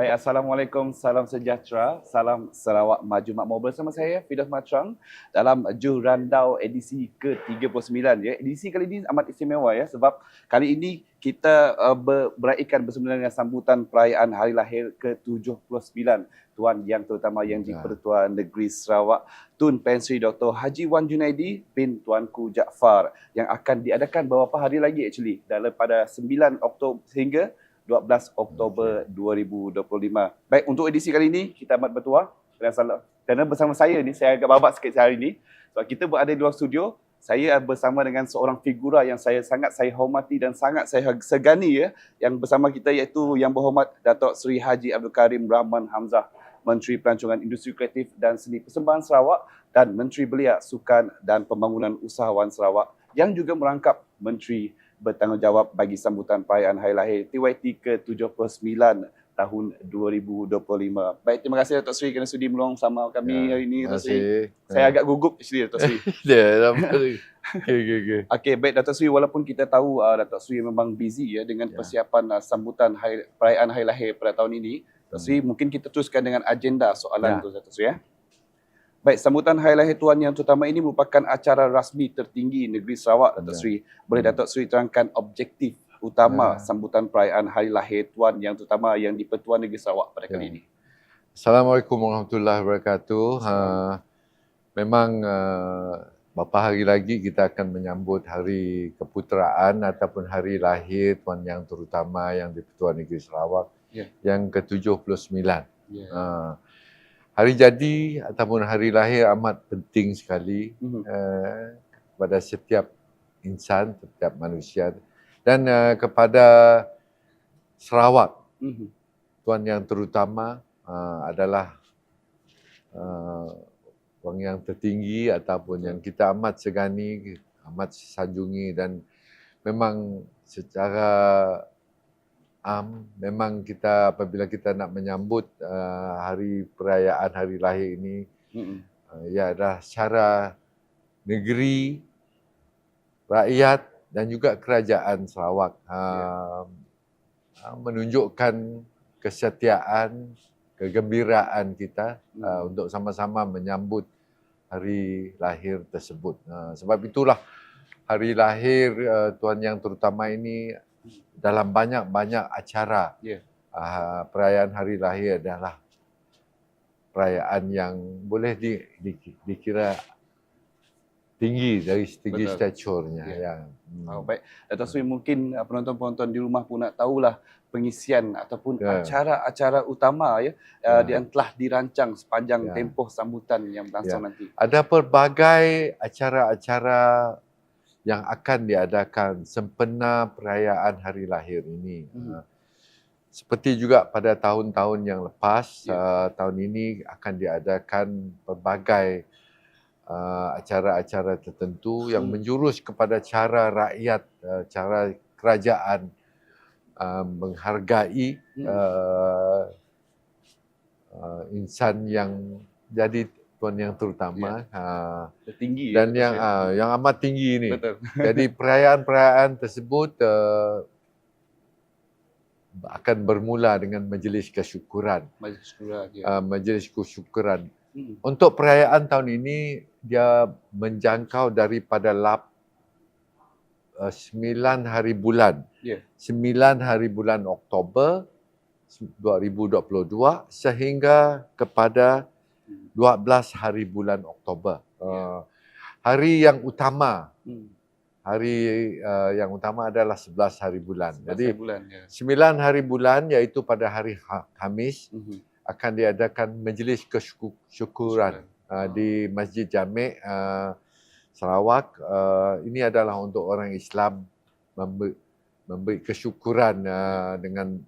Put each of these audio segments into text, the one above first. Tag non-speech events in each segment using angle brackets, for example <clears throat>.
Baik, Assalamualaikum, salam sejahtera, salam Sarawak Maju Makmur bersama saya Fidas Matrang dalam Juh Randau edisi ke-39 ya. Edisi kali ini amat istimewa ya sebab kali ini kita uh, ber- beraikan bersama dengan sambutan perayaan hari lahir ke-79 Tuan Yang Terutama Yang di-Pertuan Negeri Sarawak Tun Pen Sri Dr. Haji Wan Junaidi bin Tuanku Jaafar yang akan diadakan beberapa hari lagi actually daripada 9 Oktober sehingga 12 Oktober 2025. Baik, untuk edisi kali ini kita amat bertuah kerana, bersama saya ni, saya agak babak sikit hari ini. Sebab kita berada di luar studio, saya bersama dengan seorang figura yang saya sangat saya hormati dan sangat saya segani ya, yang bersama kita iaitu yang berhormat Datuk Seri Haji Abdul Karim Rahman Hamzah, Menteri Pelancongan Industri Kreatif dan Seni Persembahan Sarawak dan Menteri Belia Sukan dan Pembangunan Usahawan Sarawak yang juga merangkap Menteri bertanggungjawab bagi sambutan perayaan Hari Lahir TYT ke-79 tahun 2025. Baik, terima kasih Datuk Seri kerana sudi meluang sama kami Ya, hari ini terima Datuk kasih. Saya agak gugup actually Datuk Seri. <laughs> Ya. <laughs> Okey, okey, okey. Okey, baik Datuk Seri walaupun kita tahu uh, Datuk Seri memang busy ya dengan Ya. persiapan uh, sambutan hari, perayaan Hari Lahir pada tahun ini. Datuk Seri mungkin kita teruskan dengan agenda soalan Ya. tu Datuk Seri ya. Baik, sambutan Hari Lahir Tuan Yang Terutama ini merupakan acara rasmi tertinggi negeri Sarawak Datuk Ya. Seri. Boleh Datuk Seri terangkan objektif utama Ya. sambutan perayaan Hari Lahir Tuan Yang Terutama yang di-Pertuan Negeri Sarawak pada kali Ya. ini? Assalamualaikum warahmatullahi wabarakatuh. Ha, memang uh, beberapa hari lagi kita akan menyambut hari keputeraan ataupun hari lahir Tuan Yang Terutama yang di-Pertuan Negeri Sarawak Ya. yang ke-79. Ya. Uh, hari jadi ataupun hari lahir amat penting sekali uh, kepada setiap insan, setiap manusia dan uh, kepada Sarawak Mhm. tuan yang terutama uh, adalah uh, orang yang tertinggi ataupun yang kita amat segani, amat sanjungi dan memang secara am memang kita apabila kita nak menyambut uh, hari perayaan hari lahir ini uh, ia adalah secara negeri, rakyat dan juga kerajaan Sarawak. Uh, uh, menunjukkan kesetiaan, kegembiraan kita uh, untuk sama-sama menyambut hari lahir tersebut. Uh, sebab itulah hari lahir uh, tuan yang terutama ini dalam banyak-banyak acara Ya. uh, perayaan hari lahir adalah perayaan yang boleh di, di, dikira tinggi dari segi Betul. staturnya. Ya. Ya. Hmm. Oh, baik. Datuk Seri mungkin uh, penonton-penonton di rumah pun nak tahulah pengisian ataupun Ya. acara-acara utama ya, uh, Ya. yang telah dirancang sepanjang Ya. tempoh sambutan yang berlangsung nanti. Ada pelbagai acara-acara yang akan diadakan sempena perayaan hari lahir ini. Hmm. Uh, Seperti juga pada tahun-tahun yang lepas, Ya. uh, tahun ini akan diadakan pelbagai uh, acara-acara tertentu yang Hmm. menjurus kepada cara rakyat, uh, cara kerajaan uh, menghargai Hmm. uh, uh, insan yang jadi tuan yang terutama uh, Tertinggi dan ya, yang uh, yang amat tinggi ini. betul. <laughs> Jadi perayaan-perayaan tersebut uh, akan bermula dengan majlis kesyukuran. Majlis Syura ya. Uh, majlis kesyukuran. Hmm. Untuk perayaan tahun ini dia menjangkau daripada lap uh, 9 hari bulan. Ya. 9 hari bulan Oktober 2022 sehingga kepada 12 hari bulan Oktober. Uh, hari yang utama, Hmm. hari uh, yang utama adalah 11 hari bulan. Jadi Jadi bulan ya. 9 hari bulan iaitu pada hari Ha- Khamis Mhm. akan diadakan majlis kesyukuran uh, di Masjid Jamek uh, Sarawak. Uh, ini adalah untuk orang Islam memberi, memberi kesyukuran uh, dengan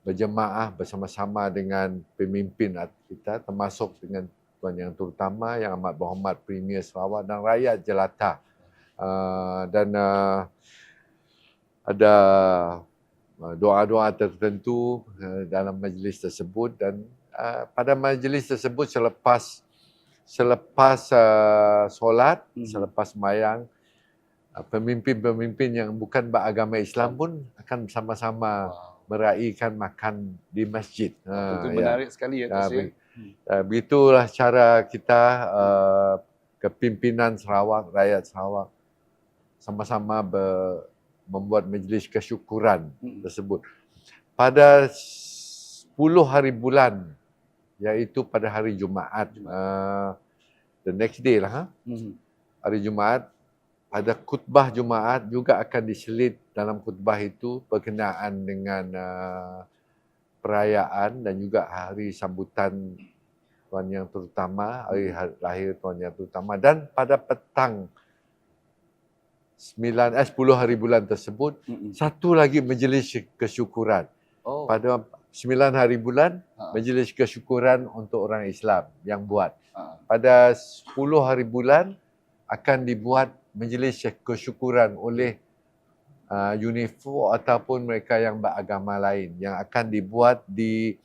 berjemaah bersama-sama dengan pemimpin kita termasuk dengan tuan yang terutama yang amat berhormat Premier Sarawak dan rakyat jelata. Uh, dan uh, ada uh, doa-doa tertentu uh, dalam majlis tersebut dan uh, pada majlis tersebut selepas selepas uh, solat, Mhm. selepas mayang uh, pemimpin-pemimpin yang bukan beragama Islam pun akan bersama-sama Wow. Meraihkan makan di masjid. Ha, Itu ya. menarik sekali ya, Ya, Tos, ya. be- uh, begitulah cara kita uh, kepimpinan Sarawak, rakyat Sarawak sama-sama ber, membuat majlis kesyukuran Mm. tersebut. Pada 10 hari bulan iaitu pada hari Jumaat. Uh, the next day lah ha? Mhm. hari Jumaat pada khutbah Jumaat juga akan diselit dalam khutbah itu berkenaan dengan uh, perayaan dan juga hari sambutan Tuan Yang Terutama, hari ha- lahir Tuan Yang Terutama dan pada petang 9 eh 10 hari bulan tersebut Mm-mm. satu lagi majlis kesyukuran. Oh. Pada 9 hari bulan Ha. majlis kesyukuran untuk orang Islam yang buat Ha. pada 10 hari bulan akan dibuat majlis kesyukuran oleh uh, UNIFO ataupun mereka yang beragama lain yang akan dibuat di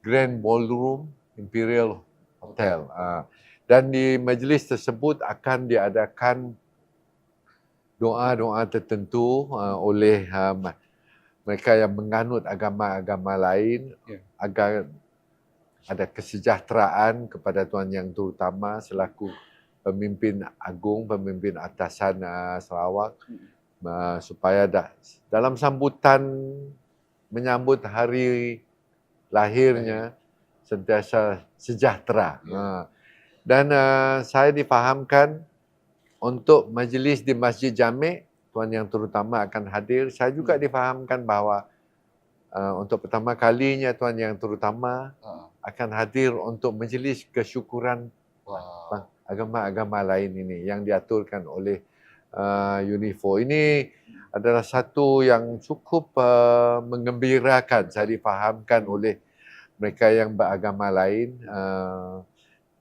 Grand Ballroom Imperial Hotel. Uh, dan di majlis tersebut akan diadakan doa-doa tertentu uh, oleh uh, mereka yang menganut agama-agama lain Ya. agar ada kesejahteraan kepada Tuan Yang Terutama selaku pemimpin agung, pemimpin atasan uh, Sarawak uh, supaya dah, dalam sambutan menyambut hari lahirnya sentiasa sejahtera. Ya. Uh, dan uh, saya difahamkan untuk majlis di Masjid Jamek Tuan Yang Terutama akan hadir. Saya juga difahamkan bahawa uh, untuk pertama kalinya Tuan Yang Terutama Ha. akan hadir untuk majlis kesyukuran Wow. Agama-agama lain ini yang diaturkan oleh uh, UNIFO. Ini adalah satu yang cukup uh, mengembirakan. Saya difahamkan oleh mereka yang beragama lain uh,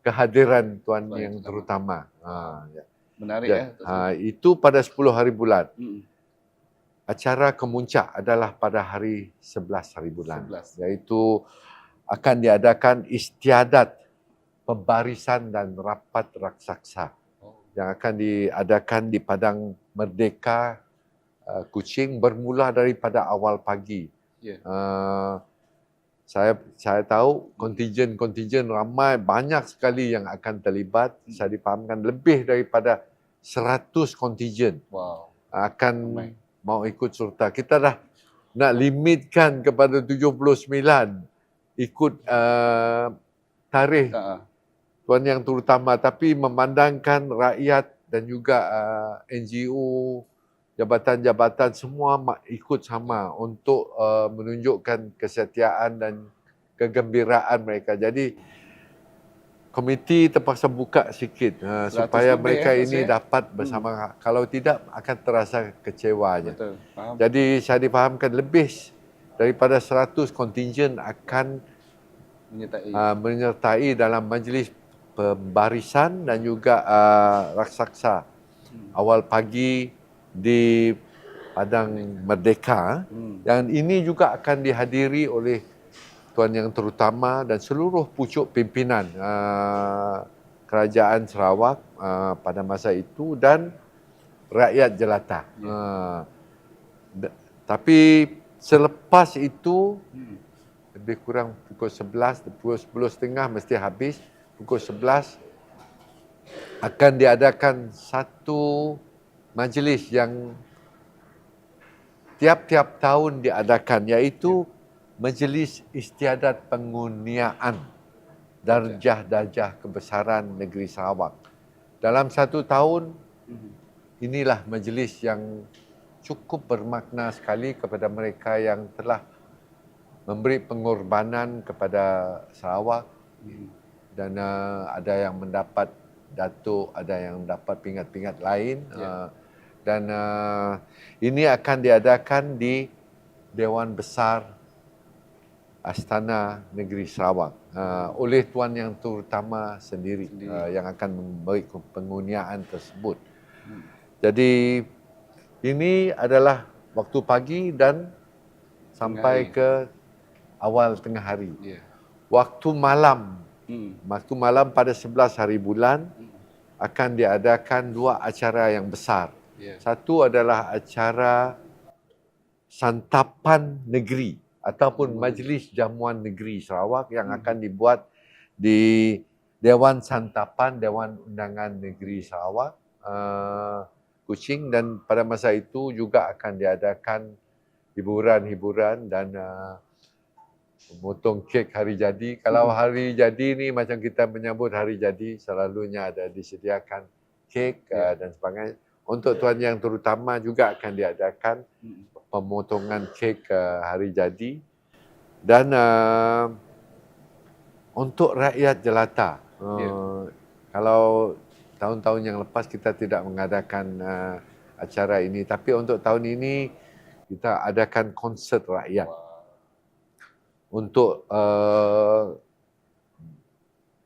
kehadiran Tuan Tuan yang Yang terutama. Uh, ya. Menarik Ya, ya. Uh, itu pada 10 hari bulan. Mm-mm. Acara kemuncak adalah pada hari 11 hari bulan. 11. Iaitu akan diadakan istiadat pembarisan dan rapat raksasa Oh. yang akan diadakan di Padang Merdeka uh, Kuching bermula daripada awal pagi. Ya. Uh, saya saya tahu kontingen-kontingen ramai banyak sekali yang akan terlibat. Saya difahamkan lebih daripada 100 kontingen Wow. akan Ramai. mau ikut serta. Kita dah nak limitkan kepada 79 ikut uh, tarikh Ha. Tuan Yang Terutama tapi memandangkan rakyat dan juga uh, NGO, jabatan-jabatan semua ikut sama untuk uh, menunjukkan kesetiaan dan kegembiraan mereka. Jadi komiti terpaksa buka sikit uh, 100 supaya mereka eh, ini eh? dapat bersama. Kalau tidak akan terasa kecewanya. Betul. Faham. Jadi saya difahamkan lebih daripada 100 kontingen akan Menyertai. uh, menyertai dalam majlis pembarisan dan juga uh, raksasa Hmm. awal pagi di Padang Merdeka Hmm. dan ini juga akan dihadiri oleh Tuan Yang Terutama dan seluruh pucuk pimpinan uh, Kerajaan Sarawak uh, pada masa itu dan rakyat jelata. Ya. Uh, tapi selepas itu Hmm. lebih kurang pukul 11, pukul 10.30 mesti habis. Pukul 11 akan diadakan satu majlis yang tiap-tiap tahun diadakan iaitu Majlis Istiadat Pengurniaan Darjah-darjah Kebesaran Negeri Sarawak. Dalam satu tahun inilah majlis yang cukup bermakna sekali kepada mereka yang telah memberi pengorbanan kepada Sarawak Dan uh, ada yang mendapat datuk, ada yang mendapat pingat-pingat lain Ya. uh, dan uh, ini akan diadakan di Dewan Besar Astana Negeri Sarawak uh, oleh Tuan Yang Terutama sendiri, Sendiri. Uh, yang akan memberi pengurniaan tersebut. Hmm. Jadi ini adalah waktu pagi dan sampai hari. ke awal tengah hari. Ya. Waktu malam, Hmm. waktu malam pada 11 hari bulan akan diadakan dua acara yang besar. Ya. Satu adalah acara santapan negeri ataupun Hmm. Majlis Jamuan Negeri Sarawak yang Hmm. akan dibuat di Dewan Santapan Dewan Undangan Negeri Sarawak uh, Kuching dan pada masa itu juga akan diadakan hiburan-hiburan dan uh, memotong kek hari jadi. Kalau Hmm. hari jadi ni macam kita menyambut hari jadi selalunya ada disediakan kek uh, dan sebagainya. Untuk tuan yang terutama juga akan diadakan Mm. pemotongan kek uh, hari jadi dan uh, untuk rakyat jelata. Uh, Ya. Kalau tahun-tahun yang lepas kita tidak mengadakan uh, acara ini tapi untuk tahun ini kita adakan konsert rakyat untuk uh,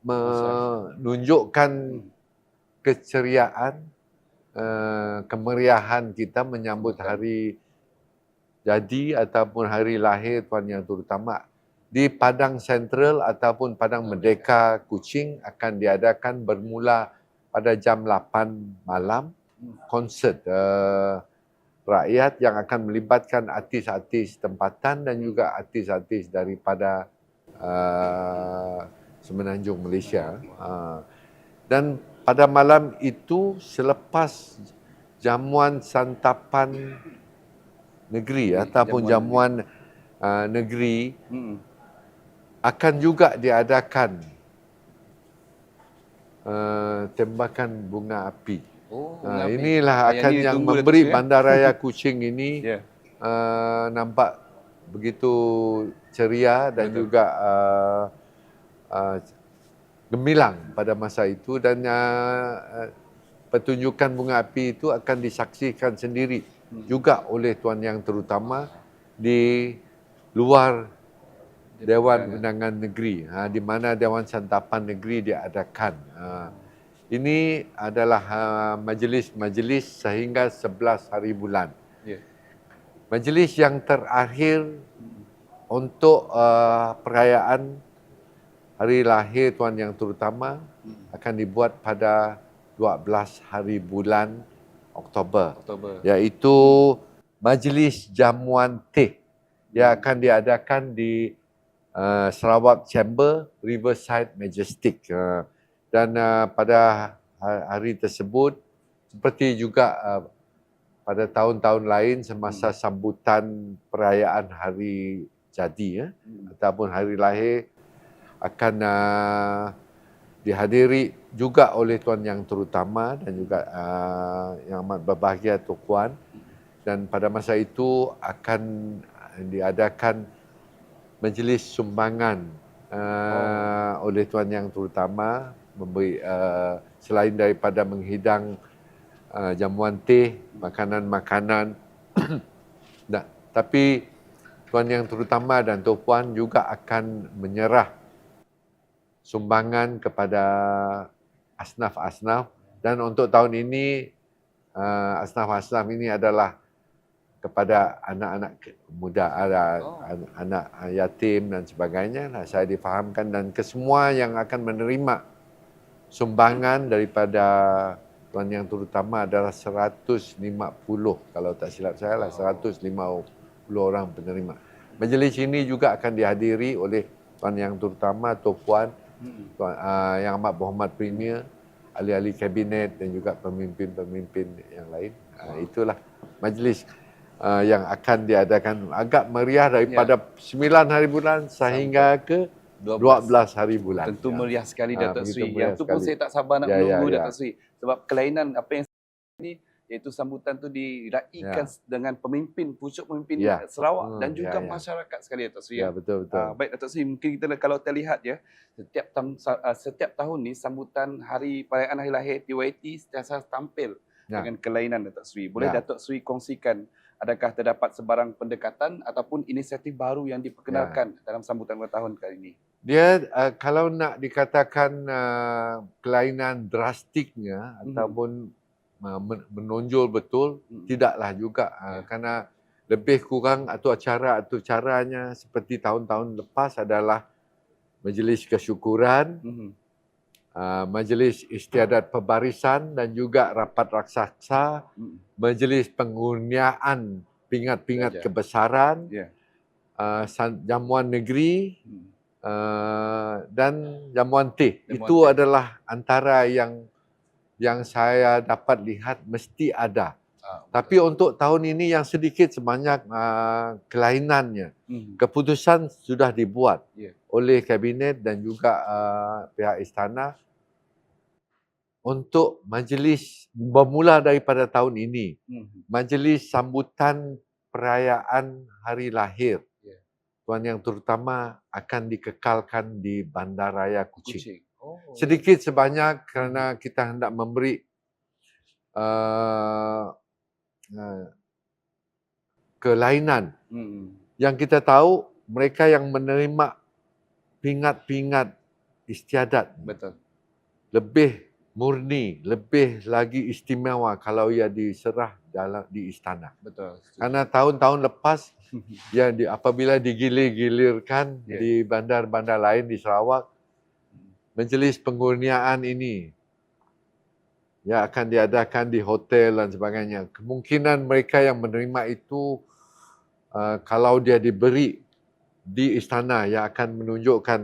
menunjukkan keceriaan uh, kemeriahan kita menyambut hari jadi ataupun hari lahir tuan yang terutama. Di Padang Sentral ataupun Padang Merdeka Kuching akan diadakan bermula pada jam 8 malam konsert uh, rakyat yang akan melibatkan artis-artis tempatan dan juga artis-artis daripada uh, Semenanjung Malaysia. Uh, dan pada malam itu selepas jamuan santapan negeri ataupun Jamuan jamuan uh, negeri Mm. akan juga diadakan uh, tembakan bunga api. Oh, Ha, Nabi. inilah Ah, akan yang yang memberi Sri, ya? Bandaraya <laughs> Kuching ini Ya. uh, nampak begitu ceria dan Betul. juga uh, uh, gemilang pada masa itu dan uh, pertunjukan bunga api itu akan disaksikan sendiri Hmm. juga oleh tuan yang terutama di luar Dewan Undangan Negeri ha, di mana Dewan Santapan Negeri diadakan. Ha, ini adalah ha, majlis-majlis sehingga 11 hari bulan. Ya. Majlis yang terakhir untuk uh, perayaan hari lahir tuan yang terutama Hmm. akan dibuat pada 12 hari bulan Oktober Oktober. iaitu Majlis Jamuan Teh yang akan diadakan di uh, Sarawak Chamber Riverside Majestic uh, dan uh, pada ha- hari tersebut seperti juga uh, pada tahun-tahun lain semasa sambutan perayaan hari jadi ya Mm. ataupun hari lahir akan uh, dihadiri juga oleh tuan yang terutama dan juga uh, yang amat berbahagia Tok Puan. Dan pada masa itu akan diadakan majlis sumbangan uh, oleh tuan yang terutama memberi uh, selain daripada menghidang uh, jamuan teh, makanan-makanan. <clears throat> Nah, tapi tuan yang terutama dan Tok Puan juga akan menyerah sumbangan kepada asnaf-asnaf. Dan untuk tahun ini uh, asnaf-asnaf ini adalah kepada anak-anak muda ada Oh. an- anak yatim dan sebagainya nah, saya difahamkan dan kesemua yang akan menerima sumbangan daripada tuan yang terutama adalah 150 kalau tak silap saya lah 150 orang penerima. Majlis ini juga akan dihadiri oleh tuan yang terutama Tok Puan Mm. tuan, uh, yang amat berhormat Premier, ahli-ahli kabinet dan juga pemimpin-pemimpin yang lain. Uh, itulah majlis uh, yang akan diadakan agak meriah daripada 9 hari bulan sehingga ke 12 hari bulan. Tentu Ya. meriah sekali Ah, Datuk begitu Sri. Yang tu pun sekali. saya tak sabar nak Ya, ya, menunggu ya. Datuk Sri. Sebab kelainan apa yang ini iaitu sambutan tu diraikan dengan pemimpin, pucuk pemimpin Ya. Sarawak Hmm, dan ya, juga ya. masyarakat sekali Datuk Sri. Ya betul betul. Ah, baik Datuk Sri, mungkin kita kalau terlihat ya, setiap tahun uh, setiap tahun ni sambutan hari perayaan hari lahir TYT sentiasa tampil Ya. dengan kelainan Datuk Sri. Boleh Ya. Datuk Sri kongsikan adakah terdapat sebarang pendekatan ataupun inisiatif baru yang diperkenalkan dalam sambutan ulang tahun kali ini? Dia uh, kalau nak dikatakan uh, kelainan drastiknya Mhm. ataupun uh, men- menonjol betul Hmm. tidaklah juga uh, Ya. kerana lebih kurang atau acara atau caranya seperti tahun-tahun lepas adalah majlis kesyukuran, Mhm. uh, majlis istiadat pembarisan dan juga rapat raksasa, Mhm. majlis pengurniaan pingat-pingat Ya, kebesaran Ya. uh, jamuan negeri Hmm. Uh, dan jamuan teh. Jamuan Itu teh. adalah antara yang yang saya dapat lihat mesti ada. Ah, Tapi untuk tahun ini yang sedikit sebanyak uh, kelainannya. Hmm. Keputusan sudah dibuat Ya. oleh kabinet dan juga uh, pihak istana untuk majlis bermula daripada tahun ini Hmm. majlis sambutan perayaan hari lahir. Tuan Yang Terutama akan dikekalkan di Bandaraya Kuching. Kucing. Oh. Sedikit sebanyak kerana kita hendak memberi uh, uh, kelainan. Hmm. Yang kita tahu mereka yang menerima pingat-pingat istiadat Betul. lebih murni, lebih lagi istimewa kalau ia diserah dalam di istana. Betul. Karena tahun-tahun lepas <laughs> yang di, apabila digilir-gilirkan Ya. di bandar-bandar lain di Sarawak, majlis pengurniaan ini ya akan diadakan di hotel dan sebagainya. Kemungkinan mereka yang menerima itu uh, kalau dia diberi di istana yang akan menunjukkan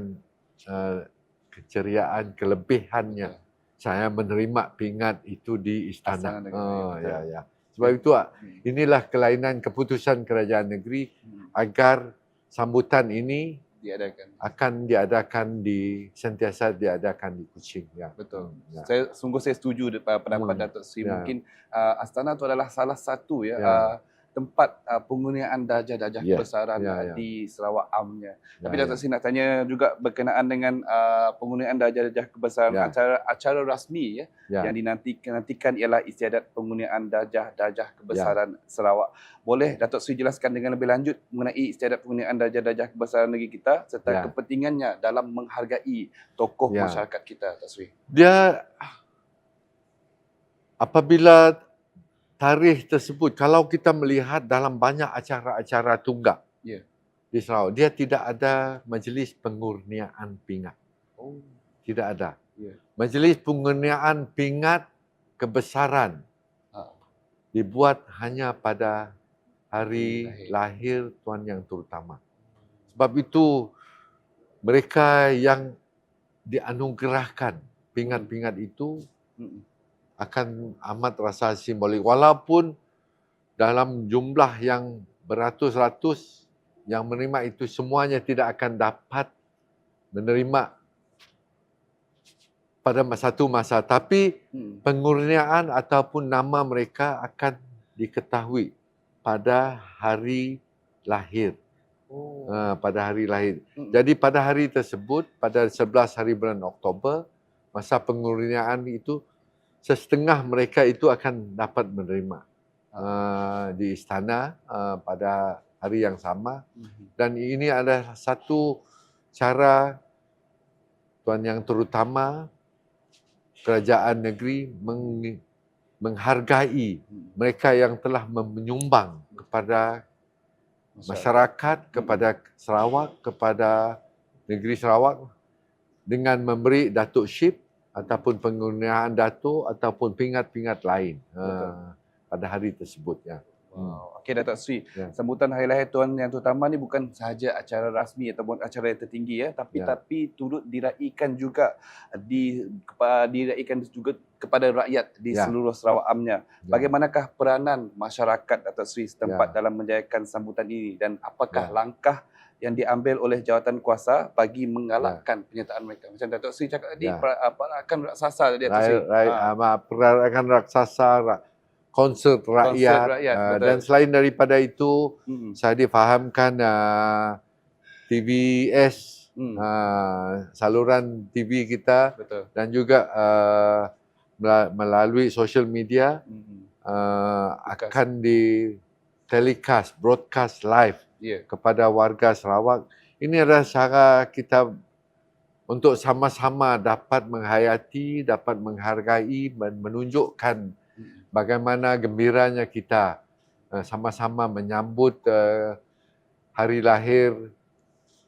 uh, keceriaan kelebihannya. Saya menerima pingat itu di istana. Oh, ya, ya, ya. Sebab itu ah, Hmm. inilah kelainan keputusan kerajaan negeri Hmm. agar sambutan ini Diadakan. akan diadakan di sentiasa diadakan di Kuching ya. Betul. Ya. Saya sungguh saya setuju dengan pendapat Hmm. Datuk Sri. Ya. Mungkin uh, Astana itu adalah salah satu ya, Ya. uh, tempat uh, penggunaan darjah-darjah Ya. kebesaran Ya, uh, ya. di Sarawak amnya. Tapi Ya, Datuk Sri nak tanya juga berkenaan dengan uh, penggunaan darjah-darjah kebesaran Ya. acara acara rasmi ya, ya. yang dinantikan nantikan ialah istiadat penggunaan darjah-darjah kebesaran Sarawak. Boleh Datuk Sri jelaskan dengan lebih lanjut mengenai istiadat penggunaan darjah-darjah kebesaran negeri kita serta Ya. kepentingannya dalam menghargai tokoh Ya. masyarakat kita Datuk Sri. Dia apabila tarikh tersebut kalau kita melihat dalam banyak acara-acara tunggak Ya. di Sarawak dia tidak ada majlis pengurniaan pingat. Oh. Tidak ada. Ya. Majlis pengurniaan pingat kebesaran Ha. dibuat hanya pada hari Lahir. lahir Tuan Yang Terutama. Sebab itu mereka yang dianugerahkan pingat-pingat itu Mm-mm. Akan amat rasa simbolik walaupun dalam jumlah yang beratus-ratus yang menerima itu semuanya tidak akan dapat menerima pada satu masa tapi Mm. pengurniaan ataupun nama mereka akan diketahui pada hari lahir Oh. ha, pada hari lahir Mm. jadi pada hari tersebut pada 11 hari bulan Oktober masa pengurniaan itu setengah mereka itu akan dapat menerima uh, di istana uh, pada hari yang sama Mhm. dan ini adalah satu cara tuan yang terutama kerajaan negeri meng, menghargai Mm. mereka yang telah menyumbang kepada masyarakat, kepada Sarawak, kepada negeri Sarawak dengan memberi datuk ship ataupun penggunaan datuk ataupun pingat-pingat lain Betul. uh, pada hari tersebut ya. Wow. Okey Datuk Sri, Ya. sambutan hari lahir Tuan Yang Terutama ni bukan sahaja acara rasmi ataupun acara yang tertinggi ya, tapi Ya. tapi turut diraikan juga di diraikan juga kepada rakyat di Ya. seluruh Sarawak amnya. Ya. Bagaimanakah peranan masyarakat Datuk Sri setempat Ya. dalam menjayakan sambutan ini dan apakah Ya. langkah yang diambil oleh jawatan kuasa bagi mengalahkan penyertaan mereka. Macam Datuk Sri cakap tadi, Ya. per- perakan raksasa tadi Datuk Sri. Rakyat, rakyat, Ha. ah. perarakan raksasa, ra- konsert rakyat, rakyat, ah, betul. dan selain daripada itu Hmm. saya difahamkan uh, TVS Hmm. uh, saluran TV kita Betul. dan juga uh, mela- melalui social media Hmm. uh, akan di telecast broadcast live Ya. kepada warga Sarawak. Ini adalah cara kita untuk sama-sama dapat menghayati, dapat menghargai dan menunjukkan Hmm. bagaimana gembiranya kita uh, sama-sama menyambut uh, hari lahir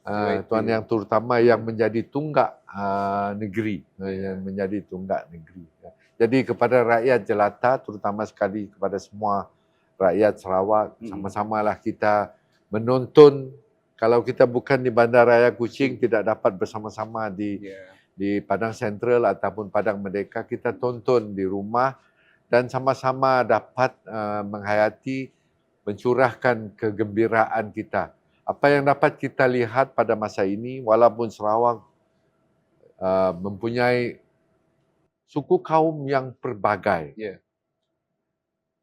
uh, Baik, Tuan. Yang Terutama yang menjadi tunggak uh, negeri, yang menjadi tunggak negeri. Jadi kepada rakyat jelata, terutama sekali kepada semua rakyat Sarawak, Mm. sama-samalah kita menonton kalau kita bukan di Bandaraya Kuching tidak dapat bersama-sama di Ya. di Padang Sentral ataupun Padang Merdeka kita tonton di rumah dan sama-sama dapat uh, menghayati mencurahkan kegembiraan kita. Apa yang dapat kita lihat pada masa ini walaupun Sarawak uh, mempunyai suku kaum yang pelbagai. Ya.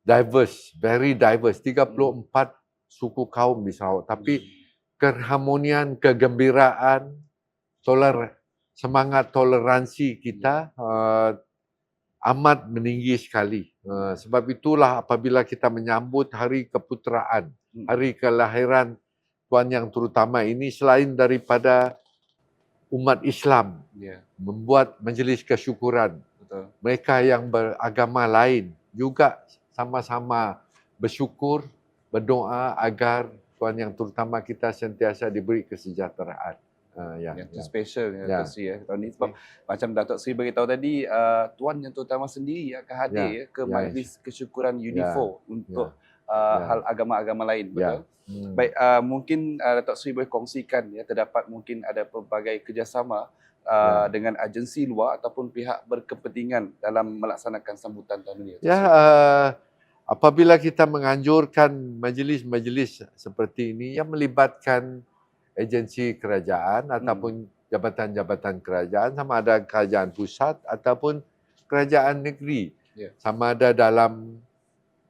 Diverse, very diverse. 34 suku kaum di Sarawak tapi keharmonian, kegembiraan, toler semangat toleransi kita uh, amat meninggi sekali. Uh, sebab itulah apabila kita menyambut hari keputeraan, Hmm. hari kelahiran Tuan yang terutama ini selain daripada umat Islam Ya, membuat majlis kesyukuran, betul. mereka yang beragama lain juga sama-sama bersyukur, berdoa agar Tuan yang terutama kita sentiasa diberi kesejahteraan. Uh, ya, yang ya. special ya, Ya. Datuk Sri ya tahun ni sebab macam Datuk Sri beritahu tadi uh, tuan yang terutama sendiri akan hadir ya, ke Ya, majlis kesyukuran UNIFO untuk uh, Ya. hal agama-agama lain betul. Ya. Hmm. Baik uh, mungkin uh, Datuk Sri boleh kongsikan ya terdapat mungkin ada pelbagai kerjasama uh, Ya. dengan agensi luar ataupun pihak berkepentingan dalam melaksanakan sambutan tahun ini. Ya, uh, apabila kita menganjurkan majlis-majlis seperti ini yang melibatkan agensi kerajaan ataupun jabatan-jabatan kerajaan sama ada kerajaan pusat ataupun kerajaan negeri. Ya. Sama ada dalam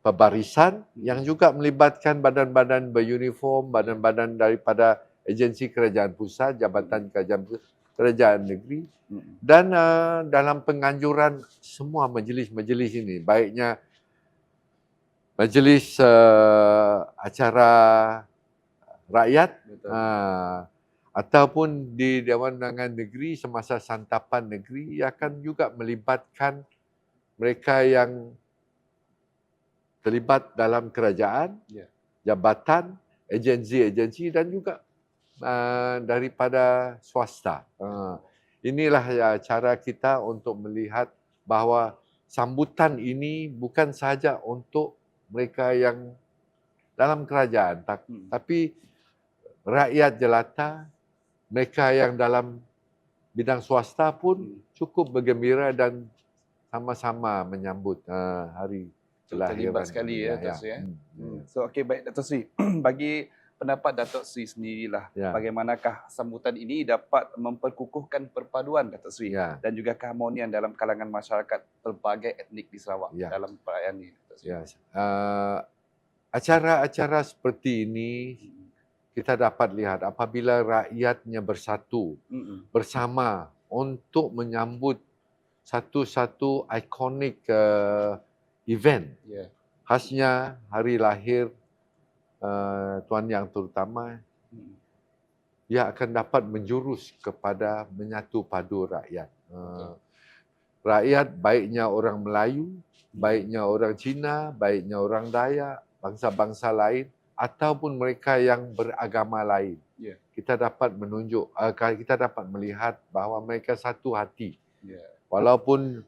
pembarisan yang juga melibatkan badan-badan beruniform, badan-badan daripada agensi kerajaan pusat, jabatan kerajaan pusat, kerajaan negeri. Dan uh, dalam penganjuran semua majlis-majlis ini baiknya majlis uh, acara rakyat Betul. uh, ataupun di Dewan Undangan Negeri semasa santapan negeri ia akan juga melibatkan mereka yang terlibat dalam kerajaan, Ya. jabatan, agensi-agensi dan juga uh, daripada swasta. Uh, inilah ya, cara kita untuk melihat bahawa sambutan ini bukan sahaja untuk mereka yang dalam kerajaan tak- Mm. tapi rakyat jelata mereka yang dalam bidang swasta pun Mm. cukup bergembira dan sama-sama menyambut uh, hari kelahiran. Terlibat sekali ya. Datuk Sri, ya. Hmm. Hmm. So okey baik Datuk Sri. <clears throat> Bagi pendapat Datuk Sri sendirilah Ya. bagaimanakah sambutan ini dapat memperkukuhkan perpaduan Datuk Sri Ya. dan juga keharmonian dalam kalangan masyarakat pelbagai etnik di Sarawak Ya. dalam perayaan ini. Ya. Uh, acara-acara seperti ini kita dapat lihat apabila rakyatnya bersatu Mm-mm. bersama untuk menyambut satu-satu ikonik uh, event Ya. khasnya hari lahir uh, tuan yang terutama ia akan dapat menjurus kepada menyatu padu rakyat. Uh, rakyat baiknya orang Melayu, baiknya orang Cina, baiknya orang Dayak, bangsa-bangsa lain ataupun mereka yang beragama lain. Ya. Kita dapat menunjuk uh, kita dapat melihat bahawa mereka satu hati. Ya. Walaupun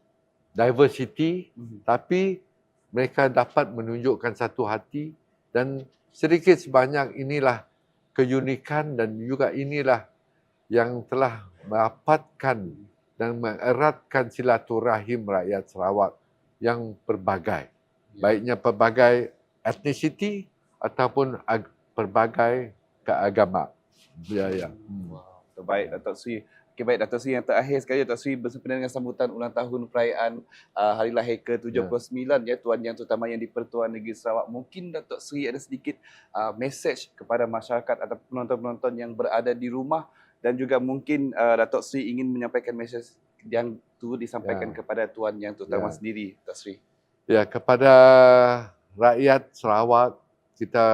diversity Mhm. tapi mereka dapat menunjukkan satu hati dan sedikit sebanyak inilah keunikan dan juga inilah yang telah mendapatkan dan mengeratkan silaturahim rakyat Sarawak yang pelbagai. Ya. Baiknya pelbagai etnisiti ataupun ag- pelbagai keagama. Ya, ya. Hmm. Wow, terbaik Datuk Sri. Okay, baik Datuk Sri yang terakhir sekali Datuk Sri bersempena dengan sambutan ulang tahun perayaan uh, hari lahir ke-79 ya. tuan yang terutama yang di-Pertuan Negeri Sarawak. Mungkin Datuk Sri ada sedikit uh, message kepada masyarakat atau penonton-penonton yang berada di rumah dan juga mungkin uh, Datuk Sri ingin menyampaikan message yang tu disampaikan Ya. kepada tuan yang terutama Ya. sendiri Datuk Sri. Ya, kepada rakyat Sarawak, kita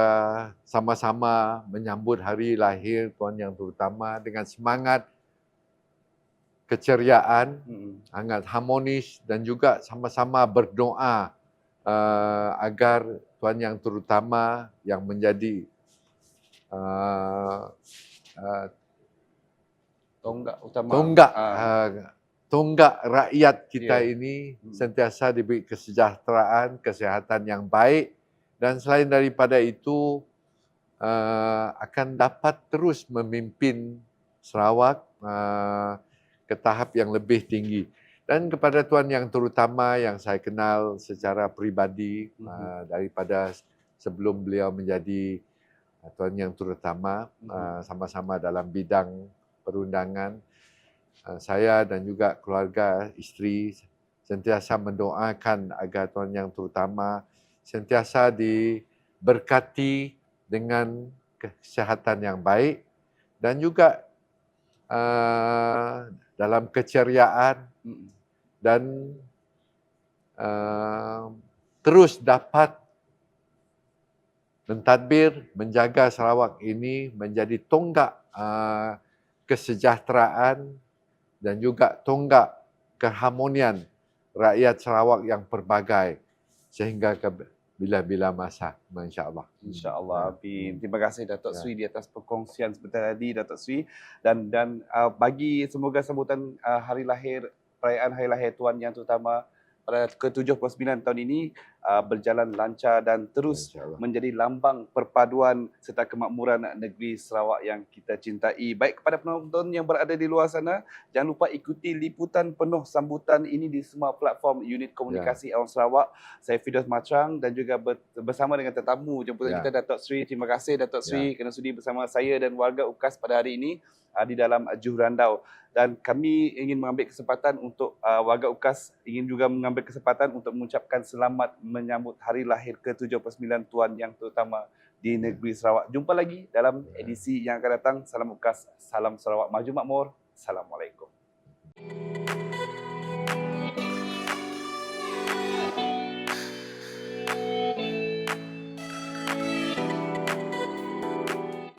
sama-sama menyambut hari lahir Tuan Yang Terutama dengan semangat keceriaan, Hmm. sangat harmonis dan juga sama-sama berdoa uh, agar Tuan Yang Terutama yang menjadi uh, uh, Tonggak utama. tonggak uh, tonggak rakyat kita Ya. ini Hmm. sentiasa diberi kesejahteraan, kesehatan yang baik dan selain daripada itu uh, akan dapat terus memimpin Sarawak uh, ke tahap yang lebih tinggi. Dan kepada tuan yang terutama yang saya kenal secara peribadi Mhm. uh, daripada sebelum beliau menjadi tuan yang terutama Mhm. uh, sama-sama dalam bidang perundangan uh, saya dan juga keluarga isteri sentiasa mendoakan agar tuan yang terutama sentiasa diberkati dengan kesihatan yang baik dan juga uh, dalam keceriaan dan uh, terus dapat mentadbir menjaga Sarawak ini menjadi tonggak uh, kesejahteraan dan juga tonggak keharmonian rakyat Sarawak yang pelbagai sehingga ke bila-bila masa insya-Allah. InsyaAllah. Amin. Terima kasih Datuk Ya. Sri di atas perkongsian sebentar tadi Datuk Sri dan dan uh, bagi semoga sambutan uh, hari lahir perayaan hari lahir tuan yang terutama pada ke-79 tahun ini uh, berjalan lancar dan terus menjadi lambang perpaduan serta kemakmuran negeri Sarawak yang kita cintai. Baik kepada penonton yang berada di luar sana, jangan lupa ikuti liputan penuh sambutan ini di semua platform unit komunikasi Awang Sarawak. Saya Fidos Macang dan juga ber- bersama dengan tetamu jemputan Ya. kita Datuk Sri. Terima kasih Datuk Sri kerana sudi bersama saya dan warga UKAS pada hari ini uh, di dalam Juhrandau. Dan kami ingin mengambil kesempatan untuk uh, warga UKAS ingin juga mengambil kesempatan untuk mengucapkan selamat menyambut hari lahir ke-79 tuan yang terutama di negeri Sarawak. Jumpa lagi dalam edisi yang akan datang. Salam UKAS, salam Sarawak maju makmur. Assalamualaikum.